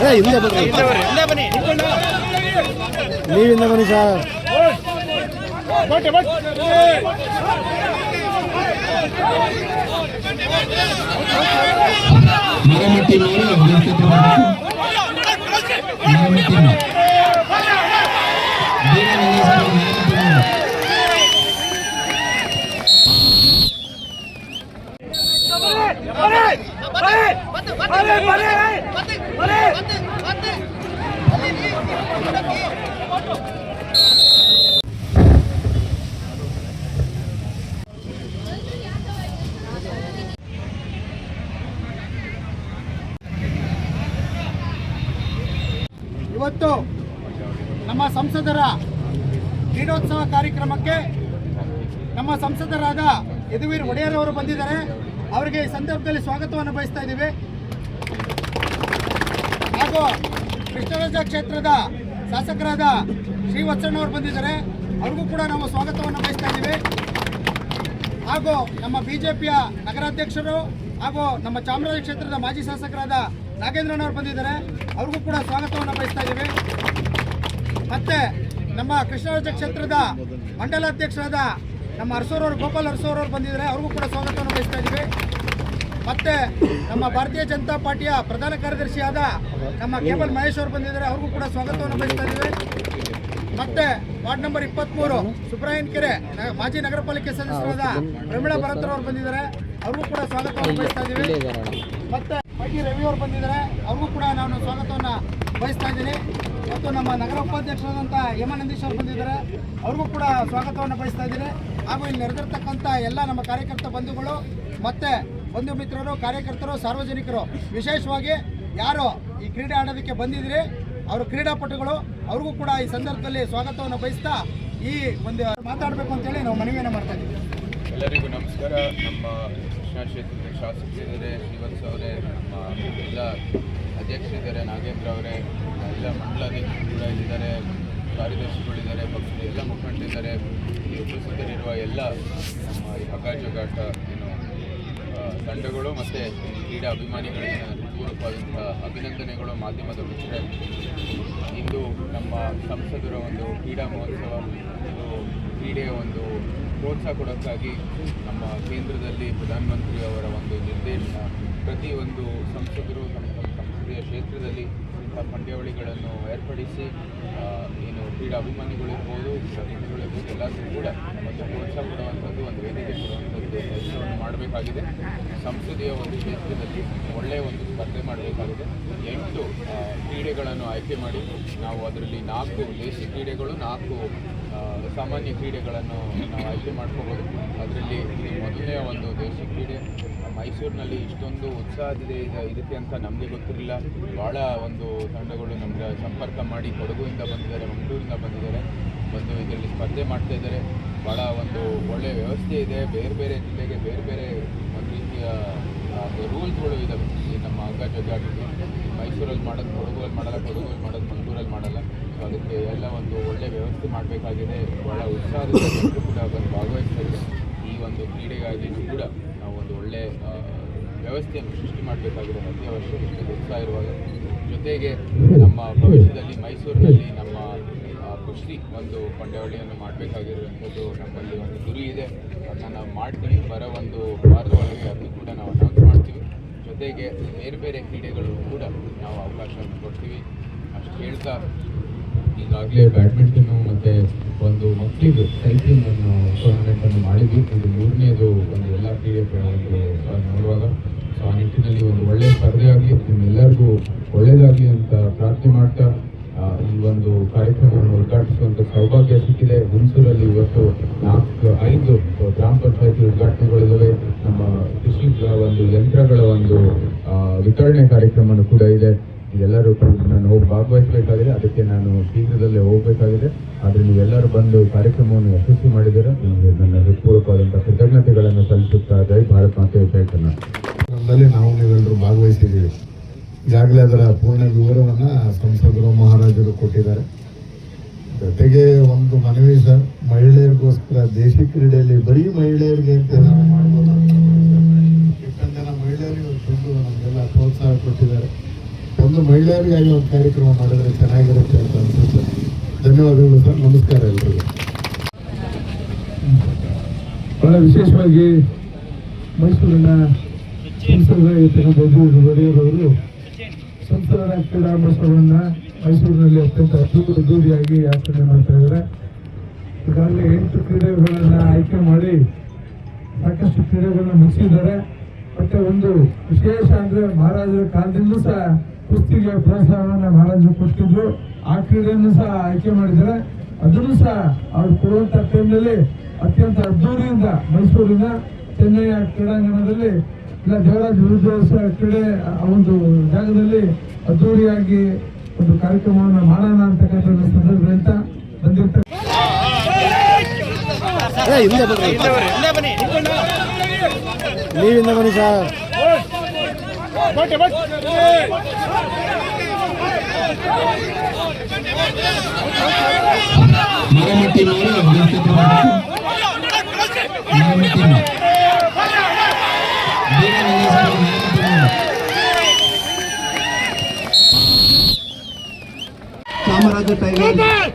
ಏ ಹಿಂದೆ ಬನ್ನಿ ನೀವಿಂದ ಬನ್ನಿ ಸರ್ ಮರಮಟ್ಟಿ ಮೇಲೆ ಅಭ್ಯರ್ಥಿತ್ವ ಮಾಡಬೇಕು. ಮರಮಟ್ಟಿ ಮೇಲೆ. ಬೇಗ ಬನ್ನಿ ಸರ್, ಮರಮಟ್ಟಿ ಮೇಲೆ. ಇವತ್ತು ನಮ್ಮ ಸಂಸದರ ಕ್ರೀಡೋತ್ಸವ ಕಾರ್ಯಕ್ರಮಕ್ಕೆ ನಮ್ಮ ಸಂಸದರಾದ ಯದುವೀರ್ ಒಡೆಯರ್ ಅವರು ಬಂದಿದ್ದಾರೆ. ಅವರಿಗೆ ಈ ಸಂದರ್ಭದಲ್ಲಿ ಸ್ವಾಗತವನ್ನು ಬಯಸ್ತಾ ಇದ್ದೀವಿ. ಹಾಗೂ ಕೃಷ್ಣರಾಜ ಕ್ಷೇತ್ರದ ಶಾಸಕರಾದ ಶ್ರೀ ಅವರು ಬಂದಿದ್ದಾರೆ. ಅವ್ರಿಗೂ ಕೂಡ ನಾವು ಸ್ವಾಗತವನ್ನು ಬಯಸ್ತಾ ಇದ್ದೀವಿ. ಹಾಗೂ ನಮ್ಮ ಬಿ ಜೆ ಪಿಯ ನಗರಾಧ್ಯಕ್ಷರು ಹಾಗೂ ನಮ್ಮ ಚಾಮರಾಜ ಕ್ಷೇತ್ರದ ಮಾಜಿ ಶಾಸಕರಾದ ನಾಗೇಂದ್ರನವರು ಬಂದಿದ್ದಾರೆ. ಅವ್ರಿಗೂ ಕೂಡ ಸ್ವಾಗತವನ್ನು ಬಯಸ್ತಾ ಇದ್ದೀವಿ. ಮತ್ತೆ ನಮ್ಮ ಕೃಷ್ಣರಾಜ ಕ್ಷೇತ್ರದ ಮಂಡಲಾಧ್ಯಕ್ಷರಾದ ನಮ್ಮ ಅರಸೂರವರು ಗೋಪಾಲ್ ಅರಸೂರವರು ಬಂದಿದ್ದಾರೆ. ಅವ್ರಿಗೂ ಕೂಡ ಸ್ವಾಗತವನ್ನು ಮತ್ತೆ ನಮ್ಮ ಭಾರತೀಯ ಜನತಾ ಪಾರ್ಟಿಯ ಪ್ರಧಾನ ಕಾರ್ಯದರ್ಶಿಯಾದ ನಮ್ಮ ಕೇಬಲ್ ಮಹೇಶ್ ಅವರು ಬಂದಿದ್ದಾರೆ ಅವ್ರಿಗೂ ಕೂಡ ಸ್ವಾಗತವನ್ನು ಬಯಸ್ತಾ ಇದ್ದೇವೆ. ಮತ್ತೆ ವಾರ್ಡ್ ನಂಬರ್ ಇಪ್ಪತ್ಮೂರು ಸುಬ್ರಾಯನ್ ಕೆರೆ ಮಾಜಿ ನಗರ ಪಾಲಿಕೆ ಸದಸ್ಯರಾದ ಪ್ರಮೀಳಾ ಭರತ್ರವರು ಬಂದಿದ್ದಾರೆ ಅವ್ರಿಗೂ ಕೂಡ ಸ್ವಾಗತವನ್ನು ಬಯಸ್ತಾ ಇದ್ದೀವಿ. ಮತ್ತೆ ಪೈಟಿ ರವಿ ಅವರು ಬಂದಿದ್ದಾರೆ ಅವ್ರಿಗೂ ಕೂಡ ನಾನು ಸ್ವಾಗತವನ್ನು ಬಯಸ್ತಾ ಇದ್ದೀನಿ. ಮತ್ತು ನಮ್ಮ ನಗರ ಉಪಾಧ್ಯಕ್ಷರಾದಂಥ ಹೇಮಾನಂದೀಶ್ ಅವರು ಬಂದಿದ್ದಾರೆ ಅವ್ರಿಗೂ ಕೂಡ ಸ್ವಾಗತವನ್ನು ಬಯಸ್ತಾ ಇದ್ದೀನಿ. ಹಾಗೂ ಇಲ್ಲಿ ನೆರೆದಿರ್ತಕ್ಕಂಥ ಎಲ್ಲ ನಮ್ಮ ಕಾರ್ಯಕರ್ತ ಬಂಧುಗಳು ಮತ್ತೆ ಬಂಧು ಮಿತ್ರರು, ಕಾರ್ಯಕರ್ತರು, ಸಾರ್ವಜನಿಕರು, ವಿಶೇಷವಾಗಿ ಯಾರು ಈ ಕ್ರೀಡೆ ಆಡೋದಕ್ಕೆ ಬಂದಿದ್ರೆ ಅವರು ಕ್ರೀಡಾಪಟುಗಳು, ಅವ್ರಿಗೂ ಕೂಡ ಈ ಸಂದರ್ಭದಲ್ಲಿ ಸ್ವಾಗತವನ್ನು ಬಯಸ್ತಾ ಈ ಒಂದು ಮಾತಾಡಬೇಕು ಅಂತೇಳಿ ನಾವು ಮನವಿಯನ್ನು ಮಾಡ್ತಾ ಇದ್ದೀವಿ. ಎಲ್ಲರಿಗೂ ನಮಸ್ಕಾರ. ನಮ್ಮ ಶಿಕ್ಷಣ ಕ್ಷೇತ್ರದ ಶಾಸಕರಿದ್ದಾರೆ ಶ್ರೀವತ್ಸ ಅವರೇ, ನಮ್ಮ ಎಲ್ಲ ಅಧ್ಯಕ್ಷರಿದ್ದಾರೆ, ನಾಗೇಂದ್ರ ಅವರೇ, ಎಲ್ಲ ಮಂಡಲಾಧ್ಯಕ್ಷರು ಕೂಡ ಇದ್ದಾರೆ ಕಾರ್ಯದರ್ಶಿಗಳಿದ್ದಾರೆ ಪಕ್ಷದ ಎಲ್ಲ ಮುಖಂಡರಿದ್ದಾರೆ, ಈ ಉಪಸ್ಥಿತರಿರುವ ಎಲ್ಲ ನಮ್ಮ ಈ ಹಗಾಜಗಾಟ ತಂಡಗಳು ಮತ್ತು ಕ್ರೀಡಾ ಅಭಿಮಾನಿಗಳಿಗೆ ಪೂರ್ವಕವಾದಂತಹ ಅಭಿನಂದನೆಗಳು ಮಾಧ್ಯಮದ ಮಿತ್ರರೇ ಇಂದು ನಮ್ಮ ಸಂಸದರ ಒಂದು ಕ್ರೀಡಾ ಮಹೋತ್ಸವ, ಇದು ಕ್ರೀಡೆಯ ಒಂದು ಪ್ರೋತ್ಸಾಹ ಕೊಡೋಕ್ಕಾಗಿ ನಮ್ಮ ಕೇಂದ್ರದಲ್ಲಿ ಪ್ರಧಾನಮಂತ್ರಿ ಅವರ ಒಂದು ನಿರ್ದೇಶನ, ಪ್ರತಿಯೊಂದು ಸಂಸದರು ತಮ್ಮ ತಮ್ಮ ಸಂಸದೀಯ ಕ್ಷೇತ್ರದಲ್ಲಿ ಇಂಥ ಪಂದ್ಯಾವಳಿಗಳನ್ನು ಏರ್ಪಡಿಸಿ ಏನು ಕ್ರೀಡಾ ಅಭಿಮಾನಿಗಳಿರ್ಬೋದು ಪ್ರತಿನಿಧಿಗಳಿರ್ಬೋದು ಎಲ್ಲರೂ ಕೂಡ ಪ್ರೋತ್ಸಾಹ ಕೊಡುವಂಥದ್ದು ಒಂದು ವೇದಿಕೆ ಕೊಡುವಂಥದ್ದು ಕೆಲಸವನ್ನು ಮಾಡಬೇಕಾಗಿದೆ. ಸಂಸದೀಯ ಒಂದು ಕ್ಷೇತ್ರದಲ್ಲಿ ಒಳ್ಳೆಯ ಒಂದು ಸ್ಪರ್ಧೆ ಮಾಡಬೇಕಾಗಿದೆ. ಎಂಟು ಕ್ರೀಡೆಗಳನ್ನು ಆಯ್ಕೆ ಮಾಡಿ ನಾವು ಅದರಲ್ಲಿ ನಾಲ್ಕು ದೇಶಿ ಕ್ರೀಡೆಗಳು, ನಾಲ್ಕು ಸಾಮಾನ್ಯ ಕ್ರೀಡೆಗಳನ್ನು ನಾವು ಆಯ್ಕೆ ಮಾಡ್ಕೋಬೋದು. ಅದರಲ್ಲಿ ಮೊದಲನೆಯ ಒಂದು ದೇಶಿ ಕ್ರೀಡೆ, ಮೈಸೂರಿನಲ್ಲಿ ಇಷ್ಟೊಂದು ಉತ್ಸಾಹದಿದೆ ಇದು- ಇದಕ್ಕೆ ಅಂತ ನಮಗೆ ಗೊತ್ತಿರಲಿಲ್ಲ. ಭಾಳ ಒಂದು ತಂಡಗಳು ನಮಗೆ ಸಂಪರ್ಕ ಮಾಡಿ ಕೊಡಗುವಿಂದ ಬಂದಿದ್ದಾರೆ, ಮಂಗಳೂರಿಂದ ಬಂದಿದ್ದಾರೆ. ಬಂದು ಇದರಲ್ಲಿ ಸ್ಪರ್ಧೆ ಮಾಡ್ತಾ ಇದ್ದಾರೆ. ಭಾಳ ಒಂದು ಒಳ್ಳೆಯ ವ್ಯವಸ್ಥೆ ಇದೆ. ಬೇರೆ ಬೇರೆ ಜಿಲ್ಲೆಗೆ ಬೇರೆ ಬೇರೆ ಒಂದು ರೀತಿಯ ರೂಲ್ಸ್ಗಳು ಇದ್ದಾವೆ ಈ ನಮ್ಮ ಹಗ್ಗ ಜಗ್ಗಾಟಕ್ಕೆ ಮೈಸೂರಲ್ಲಿ ಮಾಡೋದು ಕೊಡಗುವಲ್ಲಿ ಮಾಡಲ್ಲ, ಕೊಡಗುವಲ್ಲಿ ಮಾಡೋದು ಮಂಗಳೂರಲ್ಲಿ ಮಾಡಲ್ಲ. ಸೊ ಅದಕ್ಕೆ ಎಲ್ಲ ಒಂದು ಒಳ್ಳೆ ವ್ಯವಸ್ಥೆ ಮಾಡಬೇಕಾಗಿದೆ. ಭಾಳ ಉತ್ಸಾಹದಿಂದ ಕೂಡ ಬಂದು ಭಾಗವಹಿಸ್ತಾರೆ. ಈ ಒಂದು ಕ್ರೀಡೆಗಾಗಿಯೂ ಕೂಡ ನಾವು ಒಂದು ಒಳ್ಳೆ ವ್ಯವಸ್ಥೆಯನ್ನು ಸೃಷ್ಟಿ ಮಾಡಬೇಕಾಗಿದೆ. ಇಷ್ಟೊಂದು ಉತ್ಸಾಹ ಇರುವಾಗ. ಜೊತೆಗೆ ನಮ್ಮ ಭವಿಷ್ಯದಲ್ಲಿ ಮೈಸೂರಿನಲ್ಲಿ ಕುಸ್ತಿ ಒಂದು ಪಂದ್ಯಾವಳಿಯನ್ನು ಮಾಡಬೇಕಾಗಿರುವಂಥದ್ದು ನಮ್ಮಲ್ಲಿ ಒಂದು ಗುರಿ ಇದೆ. ಅದನ್ನು ನಾವು ಮಾಡ್ತೀವಿ. ಬರೋ ಒಂದು ವಾರದ ಒಳಗೆ ಅದನ್ನು ಕೂಡ ನಾವು ಅನೌನ್ಸ್ ಮಾಡ್ತೀವಿ. ಜೊತೆಗೆ ಬೇರೆ ಬೇರೆ ಕ್ರೀಡೆಗಳು ಕೂಡ ನಾವು ಅವಕಾಶವನ್ನು ಕೊಡ್ತೀವಿ. ಅಷ್ಟು ಹೇಳ್ತಾ ಈಗಾಗಲೇ ಬ್ಯಾಡ್ಮಿಂಟನ್ನು ಮತ್ತು ಒಂದು ಮಕ್ಕಳಿಗೆ ಸೈಕ್ಲಿಂಗ್ ಅನ್ನು ಟೂರ್ನಮೆಂಟ್ ಅನ್ನು ಮಾಡಿದ್ವಿ. ಇದು ಮೂರನೇದು ಒಂದು ಎಲ್ಲ ಕ್ರೀಡೆ ನೋಡುವಾಗ. ಸೊ ಆ ನಿಟ್ಟಿನಲ್ಲಿ ಒಂದು ಒಳ್ಳೆಯ ಸ್ಪರ್ಧೆ ಆಗಲಿ ನಿಮ್ಮೆಲ್ಲರಿಗೂ ಒಳ್ಳೆಯದಾಗಲಿ ಅಂತ ಪ್ರಾರ್ಥನೆ ಮಾಡ್ತಾ ಒಂದು ಕಾರ್ಯಕ್ರಮವನ್ನು ಉದ್ಘಾಟಿಸುವಂಥ ಸೌಭಾಗ್ಯ ಸಿಕ್ಕಿದೆ. ಹುಣಸೂರಲ್ಲಿ ಇವತ್ತು ನಾಲ್ಕು, ಐದು ಗ್ರಾಮ ಪಂಚಾಯತಿ ಉದ್ಘಾಟನೆಗಳಿದ್ದಾವೆ. ನಮ್ಮ ಕೃಷಿ ಒಂದು ಯಂತ್ರಗಳ ಒಂದು ವಿತರಣೆ ಕಾರ್ಯಕ್ರಮನೂ ಕೂಡ ಇದೆ. ಎಲ್ಲರೂ ನಾನು ಹೋಗಿ ಭಾಗವಹಿಸಬೇಕಾಗಿದೆ. ಅದಕ್ಕೆ ನಾನು ಶೀಘ್ರದಲ್ಲೇ ಹೋಗಬೇಕಾಗಿದೆ. ಆದರೆ ನೀವೆಲ್ಲರೂ ಬಂದು ಕಾರ್ಯಕ್ರಮವನ್ನು ಯಶಸ್ವಿ ಮಾಡಿದರೆ ನಿಮಗೆ ನನ್ನ ಹೃತ್ಪೂರ್ವಕವಾದಂಥ ಕೃತಜ್ಞತೆಗಳನ್ನು ಸಲ್ಲಿಸುತ್ತಾ ಜೈ ಭಾರತ್ ಮಾತೆ, ಜೈ ನಾವು ನೀವೆಲ್ಲರೂ ಭಾಗವಹಿಸಿದ್ದೀವಿ. ಈಗಾಗಲೇ ಅದರ ಪೂರ್ಣ ವಿವರವನ್ನು ಸಂಸದರು ಮಹಾರಾಜರು ಕೊಟ್ಟಿದ್ದಾರೆ. ಜೊತೆಗೆ ಒಂದು ಮನವಿ ಸರ್, ಮಹಿಳೆಯರಿಗೋಸ್ಕರ ದೇಶಿ ಕ್ರೀಡೆಯಲ್ಲಿ ಬರೀ ಮಹಿಳೆಯರಿಗೆ ಅಂತ ನಾವು ಮಾಡ್ಬೋದು ಇಷ್ಟೊಂದು ಜನ ಮಹಿಳೆಯರಿಗೆ ತುಂಬ ನಮಗೆಲ್ಲ ಪ್ರೋತ್ಸಾಹ ಕೊಟ್ಟಿದ್ದಾರೆ. ಒಂದು ಮಹಿಳೆಯರಿಗಾಗಿ ಒಂದು ಕಾರ್ಯಕ್ರಮ ಮಾಡಿದ್ರೆ ಚೆನ್ನಾಗಿರುತ್ತೆ ಅಂತ ಅನ್ಸುತ್ತೆ. ಧನ್ಯವಾದಗಳು ಸರ್, ನಮಸ್ಕಾರ ಎಲ್ಲರಿಗೂ ಬಹಳ ವಿಶೇಷವಾಗಿ ಮೈಸೂರಿನ ಸಂಸದರಾಗಿರ್ತಕ್ಕಂಥ ಒಡೆಯರವರು ಸಂಸದರ ಕ್ರೀಡಾ ಮಹೋತ್ಸವವನ್ನ ಮೈಸೂರಿನಲ್ಲಿ ಅತ್ಯಂತ ಅದ್ದೂರಿಯಾಗಿ ಆಚರಣೆ ಮಾಡ್ತಾ ಇದ್ದಾರೆ. ಈಗಾಗಲೇ ಎಂಟು ಕ್ರೀಡೆಗಳನ್ನು ಆಯ್ಕೆ ಮಾಡಿ ಸಾಕಷ್ಟು ಕ್ರೀಡೆಗಳನ್ನು ಮುಗಿಸಿದ್ದಾರೆ. ಮತ್ತೆ ಒಂದು ವಿಶೇಷ ಅಂದರೆ ಮಹಾರಾಜರ ಕಾಲದಿಂದಲೂ ಸಹ ಕುಸ್ತಿಗೆ ಪ್ರೋತ್ಸಾಹವನ್ನು ಮಹಾರಾಜರು ಕೊಟ್ಟಿದ್ರು. ಆ ಕ್ರೀಡೆಯನ್ನು ಸಹ ಆಯ್ಕೆ ಮಾಡಿದ್ದಾರೆ. ಅದನ್ನು ಸಹ ಅವ್ರು ಕೊಡುವಂಥ ಟೈಮ್ನಲ್ಲಿ ಅತ್ಯಂತ ಅದ್ದೂರಿಯಿಂದ ಮೈಸೂರಿನ ಚೆನ್ನೈಯ ಕ್ರೀಡಾಂಗಣದಲ್ಲಿ ಇಲ್ಲ ದೇವರಾಜ ವಿರುದ್ಧ ಕ್ರೀಡೆ ಆ ಒಂದು ಜಾಗದಲ್ಲಿ ಅದ್ದೂರಿಯಾಗಿ ಒಂದು ಕಾರ್ಯಕ್ರಮವನ್ನು ಮಾಡೋಣ ಅಂತಕ್ಕಂಥ ಬಂದಿರ್ತಾರೆ ಬನ್ನಿ ಹಿಂದೆ ಬನ್ನಿ. ನೀವಿಂದ ಬನ್ನಿ ಸರ್. ಮರಮಟ್ಟಿ ಚಾಮರಾಜ